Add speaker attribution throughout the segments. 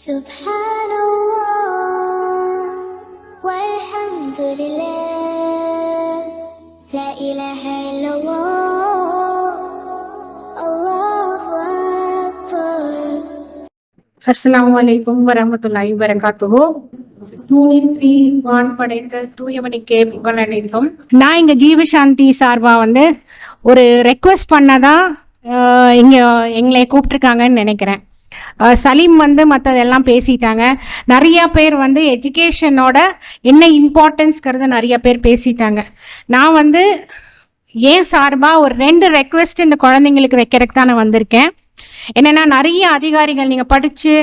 Speaker 1: سبحان الله والحمد لله لا إله إلا الله الله أكبر
Speaker 2: அஸ்ஸலாமு அலைக்கும் வரமத்துல்லாஹி வரகாத்துஹு தூணின்றி வான் படைத்த தூயவனுக்கே புகழ் அனைத்தும் நான் இங்க ஜீவசாந்தி சார்பா வந்து ஒரு ரெக்வஸ்ட் பண்ணதான் ஆஹ், இங்க எங்களை கூப்பிட்டுருக்காங்கன்னு நினைக்கிறேன் ஆஹ், சலீம் வந்து மற்றதெல்லாம் பேசிட்டாங்க. நிறைய பேர் வந்து எஜுகேஷனோட என்ன இம்பார்ட்டன்ஸ்ங்கிறத நிறைய பேர் பேசிட்டாங்க. நான் வந்து ஏன் சார்பாக ஒரு ரெண்டு ரெக்வெஸ்ட் இந்த குழந்தைங்களுக்கு வைக்கிறதுக்கு தான் நான் வந்திருக்கேன். என்னன்னா நிறைய அதிகாரிகள் நீங்கள் படித்து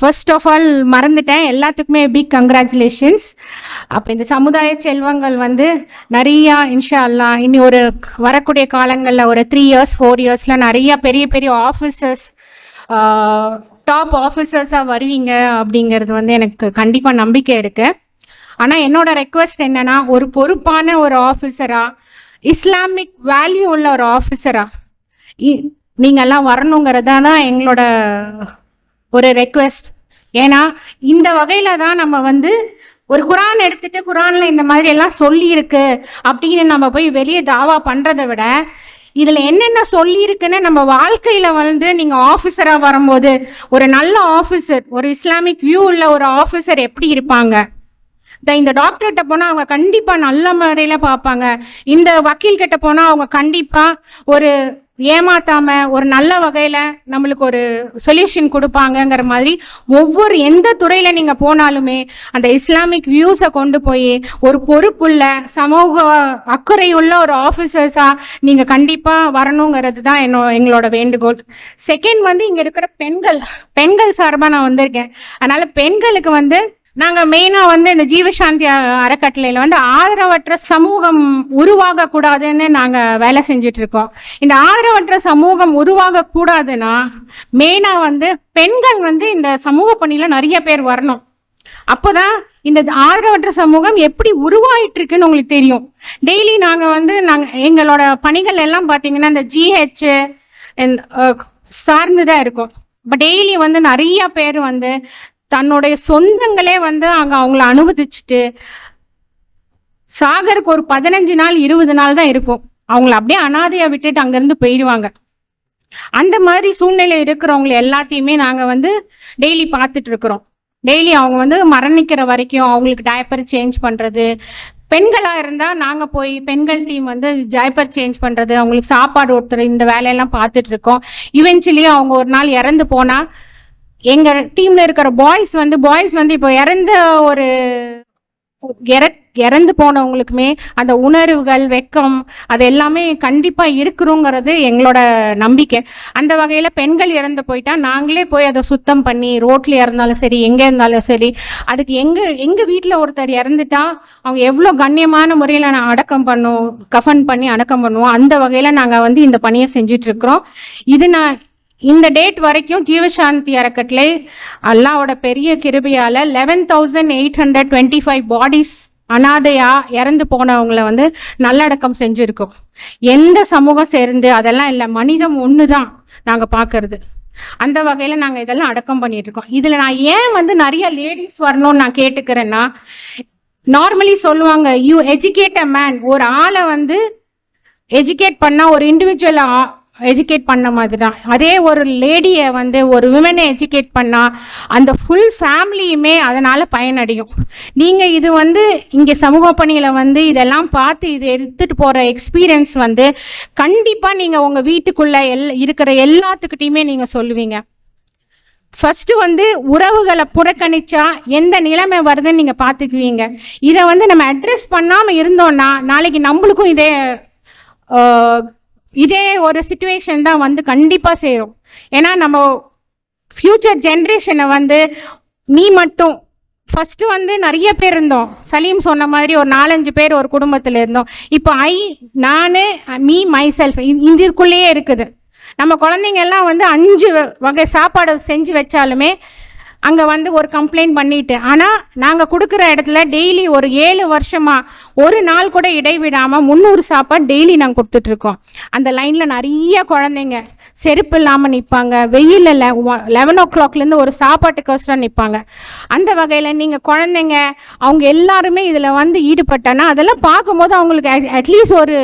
Speaker 2: ஃபர்ஸ்ட் ஆஃப் ஆல் மறந்துட்டேன். எல்லாத்துக்குமே பிக் கங்க்ராச்சுலேஷன்ஸ் அப்போ இந்த சமுதாய செல்வங்கள் வந்து நிறையா இன்ஷா அல்லா இனி ஒரு வரக்கூடிய காலங்களில் ஒரு த்ரீ இயர்ஸ் ஃபோர் இயர்ஸில் நிறையா பெரிய பெரிய ஆஃபீஸர்ஸ் டாப் ஆஃபீஸர்ஸாக வருவீங்க அப்படிங்கிறது வந்து எனக்கு கண்டிப்பாக நம்பிக்கை இருக்குது ஆனால் என்னோட ரெக்வஸ்ட் என்னன்னா ஒரு பொறுப்பான ஒரு ஆஃபீஸராக இஸ்லாமிக் வேல்யூ உள்ள ஒரு ஆஃபீஸராக நீங்கள்லாம் வரணுங்கிறதா தான் எங்களோட ஒரு ரெக்வெஸ்ட் ஏன்னா இந்த வகையில தான் நம்ம வந்து ஒரு குரான் எடுத்துட்டு குரான்ல இந்த மாதிரி எல்லாம் சொல்லி இருக்கு அப்படின்னு நம்ம போய் வெளியே தாவா பண்றதை விட இதுல என்னென்ன சொல்லி இருக்குன்னு நம்ம வாழ்க்கையில வந்து நீங்க ஆபீசரா வரும்போது ஒரு நல்ல ஆபீசர் ஒரு இஸ்லாமிக் வியூ உள்ள ஒரு ஆபீசர் எப்படி இருப்பாங்க? இந்த இந்த டாக்டர்கிட்ட போனால் அவங்க கண்டிப்பாக நல்ல முறையில் பார்ப்பாங்க. இந்த வக்கீல் கிட்ட அவங்க கண்டிப்பாக ஒரு ஏமாத்தாம ஒரு நல்ல வகையில நம்மளுக்கு ஒரு சொல்யூஷன் கொடுப்பாங்கங்கிற மாதிரி ஒவ்வொரு எந்த துறையில நீங்க போனாலுமே அந்த இஸ்லாமிக் வியூஸை கொண்டு போய் ஒரு பொறுப்புள்ள சமூக அக்கறையுள்ள ஒரு ஆஃபீஸர்ஸா நீங்க கண்டிப்பா வரணுங்கிறது தான் என்னோ எங்களோட வேண்டுகோள். செகண்ட் வந்து இங்க இருக்கிற பெண்கள் பெண்கள் சார்பா நான் வந்திருக்கேன். அதனால பெண்களுக்கு வந்து நாங்க மெயினா வந்து இந்த ஜீவசாந்தி அ- அறக்கட்டளையில வந்து ஆதரவற்ற சமூகம் உருவாக கூடாதுன்னு நாங்க வேலை செஞ்சுட்டு இருக்கோம் இந்த ஆதரவற்ற சமூகம் உருவாக கூடாதுன்னா மெயினா வந்து பெண்கள் வந்து இந்த சமூக பணியில நிறைய பேர் வரணும். அப்போதான் இந்த ஆதரவற்ற சமூகம் எப்படி உருவாயிட்டு இருக்குன்னு உங்களுக்கு தெரியும். டெய்லி நாங்க வந்து நாங்க எங்களோட பணிகள் எல்லாம் பாத்தீங்கன்னா இந்த ஜிஹெச் சார்ந்துதான் இருக்கும். இப்போ டெய்லி வந்து நிறைய பேர் வந்து தன்னுடைய சொந்தங்களே வந்து அங்க அவங்கள அனுமதிச்சுட்டு சாகருக்கு ஒரு பதினஞ்சு நாள் இருபது நாள் தான் இருக்கும் அவங்கள அப்படியே அனாதையா விட்டுட்டு அங்கிருந்து போயிடுவாங்க அந்த மாதிரி சூழ்நிலை இருக்கிறவங்களை எல்லாத்தையுமே நாங்க வந்து டெய்லி பார்த்துட்டு இருக்கிறோம். டெய்லி அவங்க வந்து மரணிக்கிற வரைக்கும் அவங்களுக்கு டயப்பர் சேஞ்ச் பண்றது. பெண்களா இருந்தா நாங்க போய் பெண்கள் டீம் வந்து ஜாய்பர் சேஞ்ச் பண்றது. அவங்களுக்கு சாப்பாடு ஒருத்தர் இந்த வேலையெல்லாம் பார்த்துட்டு இருக்கோம். இவென்ச்சுவலி அவங்க ஒரு நாள் இறந்து போனா எங்க டீம்ல இருக்கிற பாய்ஸ் வந்து பாய்ஸ் வந்து இப்போ இறந்த ஒரு இறந்து போனவங்களுக்குமே அந்த உணர்வுகள் வெக்கம் அது எல்லாமே கண்டிப்பா இருக்கிறோங்கிறது எங்களோட நம்பிக்கை. அந்த வகையில பெண்கள் இறந்து போயிட்டா நாங்களே போய் அதை சுத்தம் பண்ணி ரோட்ல இருந்தாலும் சரி எங்க இருந்தாலும் சரி அதுக்கு எங்க எங்க வீட்டில் ஒருத்தர் இறந்துட்டா அவங்க எவ்வளவு கண்ணியமான முறையில நான் அடக்கம் பண்ணுவோம் கஃபன் பண்ணி அடக்கம் பண்ணுவோம் அந்த வகையில நாங்க வந்து இந்த பணியை செஞ்சுட்டு இருக்கிறோம். இது நான் இந்த டேட் வரைக்கும் ஜீவசாந்தி அறக்கட்டளை அல்லாவோட பெரிய கிருபியால் eleven thousand eight hundred twenty five bodies அனாதையா இறந்து போனவங்களை வந்து நல்லடக்கம் செஞ்சுருக்கோம். எந்த சமூகம் சேர்ந்து அதெல்லாம் இல்லை மனிதம் ஒன்று தான் நாங்கள் பார்க்கறது அந்த வகையில் நாங்கள் இதெல்லாம் அடக்கம் பண்ணிட்டு இருக்கோம் நான் ஏன் வந்து நிறைய லேடிஸ் வரணும்னு நான் கேட்டுக்கிறேன்னா நார்மலி சொல்லுவாங்க யூ எஜுகேட் அ மேன் ஒரு ஆளை வந்து எஜுகேட் பண்ணால் ஒரு இண்டிவிஜுவலாக எஜுகேட் பண்ண மாதிரி தான் அதே ஒரு லேடியை வந்து ஒரு விமனை எஜுகேட் பண்ணால் அந்த ஃபுல் ஃபேமிலியுமே அதனால் பயனடையும். நீங்கள் இது வந்து இங்கே சமூக பணியில் வந்து இதெல்லாம் பார்த்து இது எடுத்துகிட்டு போகிற எக்ஸ்பீரியன்ஸ் வந்து கண்டிப்பாக நீங்கள் உங்கள் வீட்டுக்குள்ளே எல் இருக்கிற எல்லாத்துக்கிட்டையுமே நீங்கள் சொல்லுவீங்க. ஃபர்ஸ்ட் வந்து உறவுகளை புறக்கணிச்சா எந்த நிலைமை வருதுன்னு நீங்கள் பார்த்துக்குவீங்க. இதை வந்து நம்ம அட்ரஸ் பண்ணாமல் இருந்தோம்னா நாளைக்கு நம்மளுக்கும் இதே இதே ஒரு சுச்சுவேஷன் தான் வந்து கண்டிப்பாக சேரும். ஏன்னா நம்ம ஃப்யூச்சர் ஜென்ரேஷனை வந்து நீ மட்டும் ஃபஸ்ட்டு வந்து நிறைய பேர் இருந்தோம். சலீம் சொன்ன மாதிரி ஒரு நாலஞ்சு பேர் ஒரு குடும்பத்தில் இருந்தோம். இப்போ ஐ நான் மீ மை செல்ஃப் இதுக்குள்ளேயே இருக்குது. நம்ம குழந்தைங்க எல்லாம் வந்து அஞ்சு வ- வகை சாப்பாடு செஞ்சு வச்சாலுமே அங்கே வந்து ஒரு கம்ப்ளைண்ட் பண்ணிட்டு ஆனால் நாங்கள் கொடுக்குற இடத்துல டெய்லி ஒரு ஏழு வருஷமாக ஒரு நாள் கூட இடைவிடாமல் முந்நூறு சாப்பாடு டெய்லி நாங்கள் கொடுத்துட்ருக்கோம் அந்த லைனில் நிறைய குழந்தைங்க செருப்பு இல்லாமல் நிற்பாங்க வெயிலில் லெவன் ஓ கிளாக்லேருந்து ஒரு சாப்பாட்டுக்கோசரம் நிற்பாங்க அந்த வகையில் நீங்கள் குழந்தைங்க அவங்க எல்லாருமே இதில் வந்து ஈடுபட்டனா அதெல்லாம் பார்க்கும்போது அவங்களுக்கு அட்லீஸ்ட் ஒரு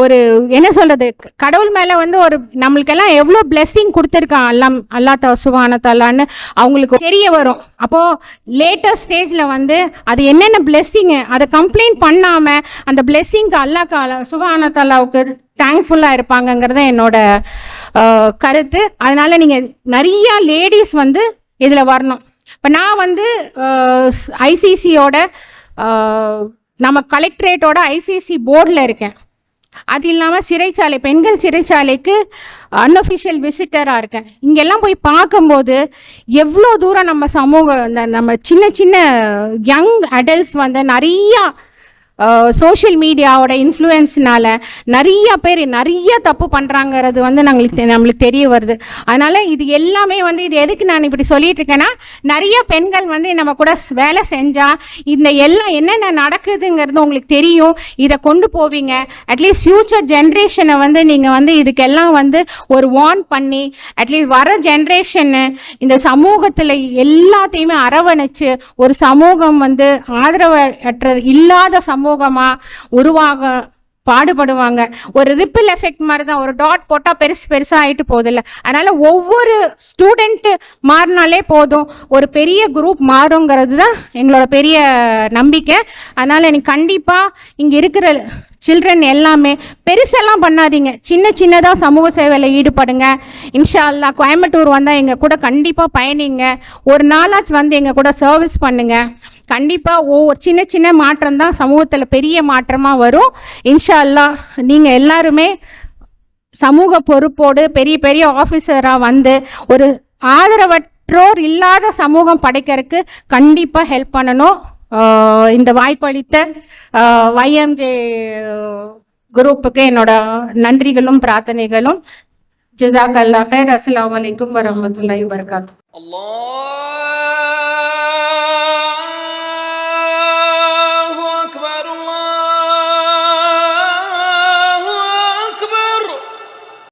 Speaker 2: ஒரு என்ன சொல்றது கடவுள் மேல வந்து ஒரு நம்மளுக்கெல்லாம் எவ்வளோ பிளெஸ்ஸிங் கொடுத்துருக்கான் அல்லாம் அல்லா சுபானத்தாலான்னு அவங்களுக்கு தெரிய வரும். அப்போ லேட்டஸ்ட் ஸ்டேஜ்ல வந்து அது என்னென்ன blessing அதை கம்ப்ளைண்ட் பண்ணாம அந்த பிளெஸ்ஸிங்க்கு அல்லா சுபானத்தாலாவுக்கு தேங்க்ஃபுல்லாக இருப்பாங்கங்கிறது என்னோட கருத்து. அதனால நீங்க நிறைய லேடிஸ் வந்து இதுல வரணும். இப்போ நான் வந்து ஐசிசியோட நம்ம கலெக்டரேட்டோட ஐசிசி போர்டில் இருக்கேன். அது இல்லாமல் சிறைச்சாலை பெண்கள் சிறைச்சாலைக்கு அன்அஃபிஷியல் விசிட்டராக இருக்கேன். இங்கெல்லாம் போய் பார்க்கும்போது எவ்வளோ தூரம் நம்ம சமூகம் இந்த நம்ம சின்ன சின்ன யங் அடல்ட்ஸ் வந்து நிறையா சோஷியல் மீடியாவோட இன்ஃப்ளூயன்ஸ்னால நிறைய பேர் நிறைய தப்பு பண்ணுறாங்கிறது வந்து நம்மளுக்கு தெ- நம்மளுக்கு தெரிய வருது. அதனால் இது எல்லாமே வந்து இது எதுக்கு நான் இப்படி சொல்லிட்டு இருக்கேன்னா நிறைய பெண்கள் வந்து நம்ம கூட வேலை செஞ்சால் இந்த எல்லாம் என்னென்ன நடக்குதுங்கிறது உங்களுக்கு தெரியும். இதை கொண்டு போவீங்க. அட்லீஸ்ட் ஃப்யூச்சர் ஜென்ரேஷனை வந்து நீங்கள் வந்து இதுக்கெல்லாம் வந்து ஒரு வார்ன் பண்ணி அட்லீஸ்ட் வர ஜென்ரேஷனு இந்த சமூகத்தில் எல்லாத்தையுமே அரவணைச்சு ஒரு சமூகம் வந்து ஆதரவற்ற இல்லாத சமூகம் சமூகமாக உருவாக பாடுபடுவாங்க. ஒரு ரிப்பிள் எஃபெக்ட் மாதிரி தான் ஒரு டாட் போட்டால் பெருசு பெருசாக ஆயிட்டு போகுதில்ல. அதனால ஒவ்வொரு ஸ்டூடெண்ட்டு மாறினாலே போதும். ஒரு பெரிய குரூப் மாறுங்கிறது தான் எங்களோட பெரிய நம்பிக்கை. அதனால் எனக்கு கண்டிப்பாக இங்கே இருக்கிற சில்ட்ரன் எல்லாமே பெருசெல்லாம் பண்ணாதீங்க. சின்ன சின்னதாக சமூக சேவையில் ஈடுபடுங்க. இன்ஷா அல்லா கோயம்புத்தூர் வந்தால் எங்கள் கூட கண்டிப்பாக பயணிங்க. ஒரு நாளாச்சும் வந்து எங்கள் கூட சர்வீஸ் பண்ணுங்கள் கண்டிப்பாக ஒவ்வொரு சின்ன சின்ன மாற்றம் தான் சமூகத்தில் பெரிய மாற்றமாக வரும். இன்ஷா அல்லா நீங்கள் எல்லாருமே சமூக பொறுப்போடு பெரிய பெரிய ஆஃபீஸராக வந்து ஒரு ஆதரவற்றோர் இல்லாத சமூகம் படைக்கிறதுக்கு கண்டிப்பாக ஹெல்ப் பண்ணணும். இந்த வாய்ப்பளித்த வைஎம்ஜே குரூப்புக்கு என்னோட நன்றிகளும் பிரார்த்தனைகளும். ஜிசாக் அல்லா ஃபேர் அஸ்லாம் வலைக்கும் வரமத்துல்லாஹி வபரகாத்து
Speaker 3: அல்லாஹ்!